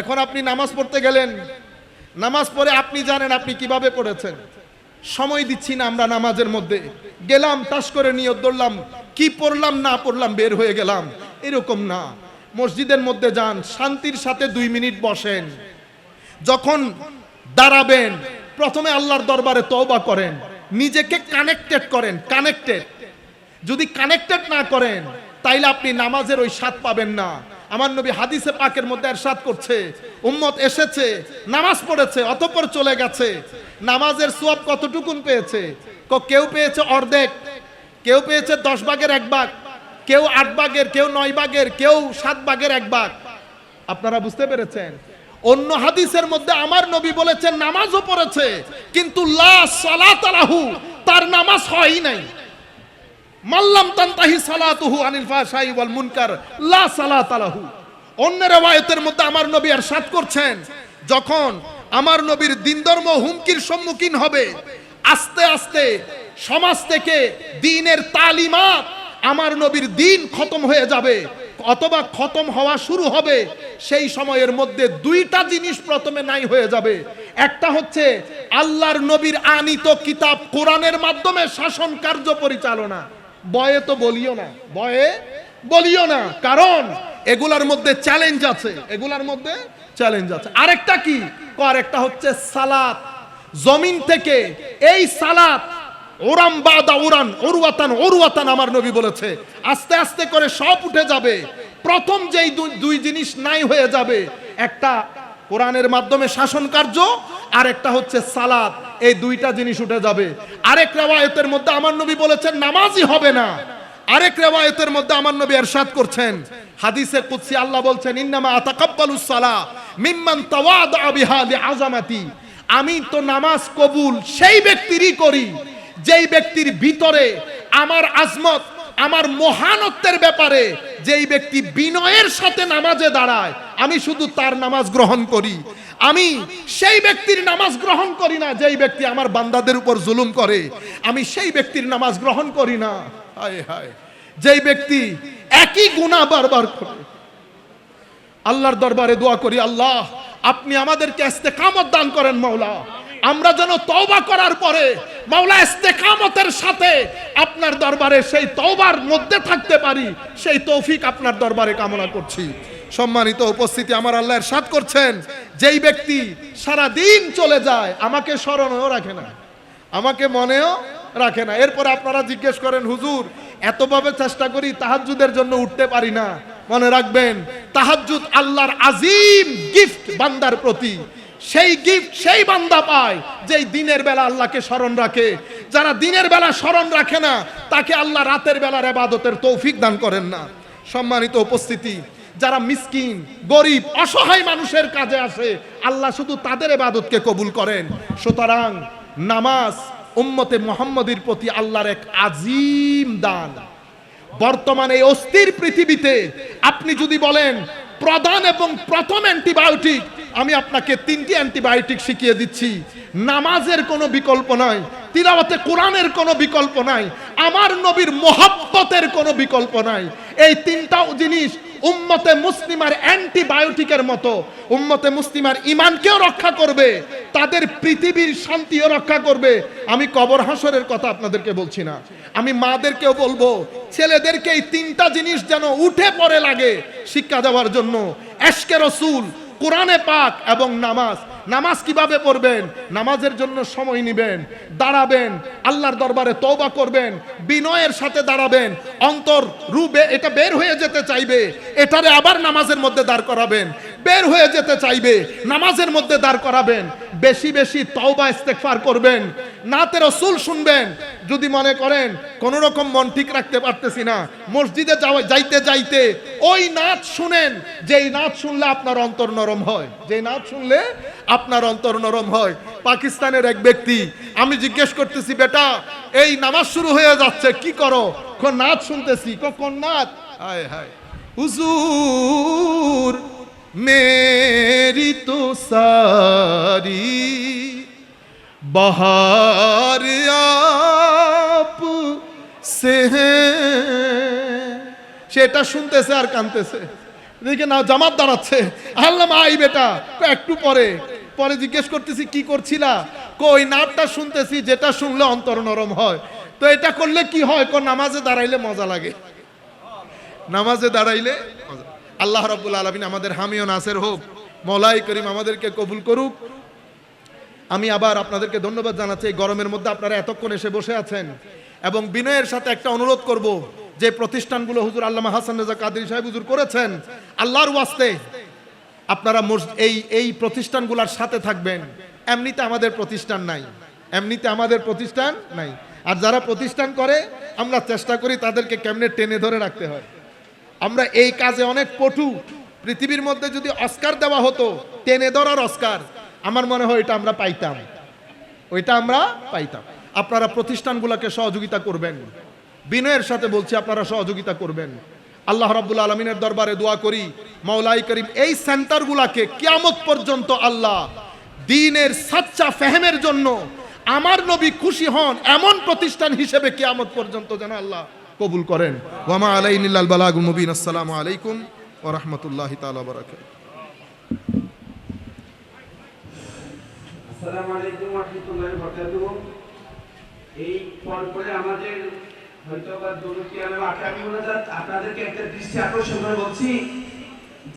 এখন আপনি নামাজ পড়তে গেলেন। নামাজ পড়ে আপনি জানেন আপনি কীভাবে পড়েছেন। সময় দিচ্ছি না আমরা নামাজের মধ্যে। গেলাম, তাস করে নিয়ত ধরলাম কি পড়লাম, না পড়লাম, বের হয়ে গেলাম। এরকম না। মসজিদের মধ্যে যান, শান্তির সাথে দুই মিনিট বসেন। যখন দাঁড়াবেন, প্রথমে আল্লাহর দরবারে তওবা করেন। নিজেকে কানেক্টেড করেন কানেক্টেড যদি কানেক্টেড না করেন, তাইলে আপনি নামাজের ওই স্বাদ পাবেন না। আমার নবী হাদিসে পাকের মধ্যে এরশাদ করছে, উম্মত এসেছে, নামাজ পড়েছে, অতঃপর চলে গেছে। নামাজের সোয়াব কতটুকুন পেয়েছে? কেউ পেয়েছে অর্ধেক, কেউ পেয়েছে দশ ভাগের এক ভাগ, কেউ আট ভাগের, কেউ নয় ভাগের, কেউ সাত ভাগের এক ভাগ। আপনারা বুঝতে পেরেছেন? অন্য হাদিসের মধ্যে আমার নবী বলেছেন, নামাজও পড়েছে, কিন্তু লা সালাত তার নামাজ হয়ই নাই। মাল্লাম তান্তাহি সালাতুহু আনিল ফাহশাই ওয়াল মুনকার, লা সালাত আলাহু অন্য রওয়ায়াতের মধ্যে আমার নবী আর করছেন, যখন আমার নবীর দিন ধর্ম হুমকির সম্মুখীন হবে, আস্তে আস্তে সমাজ থেকে দিনের তালিমাত আমার নবীর দিন খতম হয়ে যাবে, অথবা খতম হওয়া শুরু হবে, সেই সময়ের মধ্যে দুইটা জিনিস প্রথমে নাই হয়ে যাবে। একটা হচ্ছে আল্লাহর নবীর আনিত কিতাব কোরআনের মাধ্যমে শাসন কার্য পরিচালনা। বয়ে তো বলিও না বয়ে বলিও না, কারণ এগুলার মধ্যে চ্যালেঞ্জ আছে, এগুলার মধ্যে চ্যালেঞ্জ আছে। আরেকটা কি? আরেকটা হচ্ছে সালাত। জমিন থেকে এই সালাত ওরাম বাদা উরান ওরুয়াতান ওরুয়াতান আমার নবী বলেছে। আস্তে আস্তে করে সব উঠে যাবে। প্রথম যেই দুই জিনিস নাই হয়ে যাবে, একটা কোরআনের মাধ্যমে শাসন কার্য আর একটা হচ্ছে সালাত এই দুইটা জিনিস উঠে যাবে। আরেক রেওয়ায়তের মধ্যে আমার নবী বলেছেন, নামাজই হবে না। আরেক রেওয়ায়তের মধ্যে আমার নবী এরশাদ করছেন। হাদিসে কুদসি আল্লাহ বলছেন, ইন্নামা আতাকাব্বালুস সালা মিম্মান তাওয়াদা বিহা লিআযামাতি। আমি তো নামাজ কবুল সেই ব্যক্তিরই করি, যেই ব্যক্তির ভিতরে আমার আজমত আমার মহানত্বের ব্যাপারে যেই ব্যক্তি বিনয়ের সাথে নামাজে দাঁড়ায়, আমি শুধু তার নামাজ গ্রহণ করি। আমি সেই ব্যক্তির নামাজ গ্রহণ করি না যেই ব্যক্তি আমার বান্দাদের উপর জুলুম করে। আমি সেই ব্যক্তির নামাজ গ্রহণ করি না। হায় হায়। যেই ব্যক্তি একই গুনাহ বারবার করে। আল্লাহর দরবারে দোয়া করি, আল্লাহ, আপনি আমাদেরকে ইস্তেকামত দান করেন, মাওলা। আমরা যেন তওবা করার পরে মাওলা ইস্তেকামতের সাথে আপনার দরবারে সেই তওবার মধ্যে থাকতে পারি, সেই তৌফিক আপনার দরবারে কামনা করছি। সম্মানিত উপস্থিতি আমার আল্লাহর সাথ করছেন, যেই ব্যক্তি সারা দিন চলে যায়, আমাকে স্মরণেও রাখে না, আমাকে মনেও রাখে না। এরপর আপনারা জিজ্ঞেস করেন, হুজুর, এতভাবে চেষ্টা করি তাহাজ্জুদের জন্য উঠতে পারি না। মনে রাখবেন, তাহাজ্জুদ আল্লাহর আজিম গিফট বান্দার প্রতি। সেই গিফট সেই বান্দা পায় যেই দিনের বেলা আল্লাহকে স্মরণ রাখে। যারা দিনের বেলা স্মরণ রাখে না, তাকে আল্লাহ রাতের বেলার এবাদতের তৌফিক দান করেন না। সম্মানিত উপস্থিতি, যারা মিসকিন, গরিব, অসহায় মানুষের কাজে আসে, আল্লাহ শুধু তাদের এবাদতকে কবুল করেন। সুতরাং নামাজ উম্মতে মোহাম্মদের প্রতি আল্লাহর এক আজিম দান। বর্তমানে এই অস্থির পৃথিবীতে আপনি যদি বলেন প্রধান এবং প্রথম অ্যান্টিবায়োটিক। আমি আপনাকে তিনটি অ্যান্টিবায়োটিক শিখিয়ে দিচ্ছি। নামাজের কোনো বিকল্প নাই, তিলাওয়াতে কোরআনের কোনো বিকল্প নাই, আমার নবীর মোহাব্বতের কোনো বিকল্প নাই। এই তিনটাও জিনিস উম্মতে মুসলিমার অ্যান্টিবায়োটিকের মতো, উম্মতে মুসলিমার ইমানকেও রক্ষা করবে, তাদের পৃথিবীর শান্তিও রক্ষা করবে। আমি কবর হাসরের কথা আপনাদেরকে বলছি না। আমি মাদেরকেও বলব, ছেলেদেরকে এই তিনটা জিনিস যেন উঠে পড়ে লাগে শিক্ষা দেওয়ার জন্য। এসকে রসুল, কোরআনে পাক এবং নামাজ। নামাজ কীভাবে পড়বেন? নামাজের জন্য সময় নেবেন, দাঁড়াবেন, আল্লাহর দরবারে তওবা করবেন, বিনয়ের সাথে দাঁড়াবেন, অন্তর রূপে এটা বের হয়ে যেতে চাইবে, এটারে আবার নামাজের মধ্যে দাঁড় করাবেন, বের হয়ে যেতে চাইবে, নামাজের মধ্যে দাঁড় করাবেন, বেশি বেশি তওবা ইস্তেগফার করবেন, নাতে রসুল শুনবেন যদি মনে করেন কোন রকম মন ঠিক রাখতে পারতেছি না, মসজিদে যাইতে যাইতে ওই নাচ শুনেন, যেই নাচ শুনলে আপনার অন্তর নরম হয়। যেই নাচ শুনলে আপনার অন্তর নরম হয়। পাকিস্তানের এক ব্যক্তি, আমি জিজ্ঞেস করতেছি, বেটা, এই নামাজ শুরু হয়ে যাচ্ছে, কি করো? কোন নাচ শুনতেছি? কোন নাচ? হায় হায়। হুজুর, মেরি তো সারি, বাহার আ से है সেটা শুনতেছে আর কানতেছে এদিকে না জামাত দাঁড়াচ্ছে। আল্লাহ আই বেটা, একটু পরে। পরে জিজ্ঞেস করতেছি, কি করছিলা? কই, নাটটা শুনতেছি, যেটা শুনলে অন্তর নরম হয়। তো এটা করলে কি হয়? কোন নামাজে দাঁড়াইলে মজা লাগে। নামাজে দাঁড়াইলে আল্লাহ রাব্বুল আলামিন আমাদের হামিও নাসের হোক, মলাই করিম আমাদেরকে কবুল করুক। আমি আবার আপনাদেরকে ধন্যবাদ জানাচ্ছি গরমের মধ্যে আপনারা এতক্ষণ এসে বসে আছেন। এবং বিনয়ের সাথে একটা অনুরোধ করব যে প্রতিষ্ঠানগুলো হুজুর আল্লামা হাসান রেজা কাদির সাহেব হুজুর করেছেন, আল্লাহর ওয়াস্তে আপনারা এই এই প্রতিষ্ঠানগুলোর সাথে থাকবেন। এমনিতে আমাদের প্রতিষ্ঠান নাই। এমনিতে আমাদের প্রতিষ্ঠান নাই। আর যারা প্রতিষ্ঠান করে, আমরা চেষ্টা করি তাদেরকে কেমনে টেনে ধরে রাখতে হয়। আমরা এই কাজে অনেক পটু। পৃথিবীর মধ্যে যদি অস্কার দেওয়া হতো, টেনে ধরার অস্কার, আমার মনে হয় এটা আমরা পাইতাম। ওইটা আমরা পাইতাম। আপনারা প্রতিষ্ঠানগুলোকে সহযোগিতা করবেন। বিনয়ের সাথে বলছি, আপনারা সহযোগিতা করবেন। আল্লাহ রাব্বুল আলমিনের দরবারে দোয়া করি মাওলাই করিম, এই সেন্টারগুলাকে কিয়ামত পর্যন্ত আল্লাহ দিনের সাচ্চা ফেহেমের জন্য আমার নবী খুশি হন এমন প্রতিষ্ঠান হিসেবে কিয়ামত পর্যন্ত যেন আল্লাহ কবুল করেন। ওয়ামা আলাইনিল্লাল বালাগুল মুবিন। আসসালামু আলাইকুম ওয়া রাহমাতুল্লাহি তাআলা ওয়া আসসালামু আলাইকুম রহমতুল্লাহি বরকাতুহ। এই পর পরে আমাদের হয়তো বা দুর্নীতি আমি আপনাদেরকে একটা দৃষ্টি আকর্ষণ করে বলছি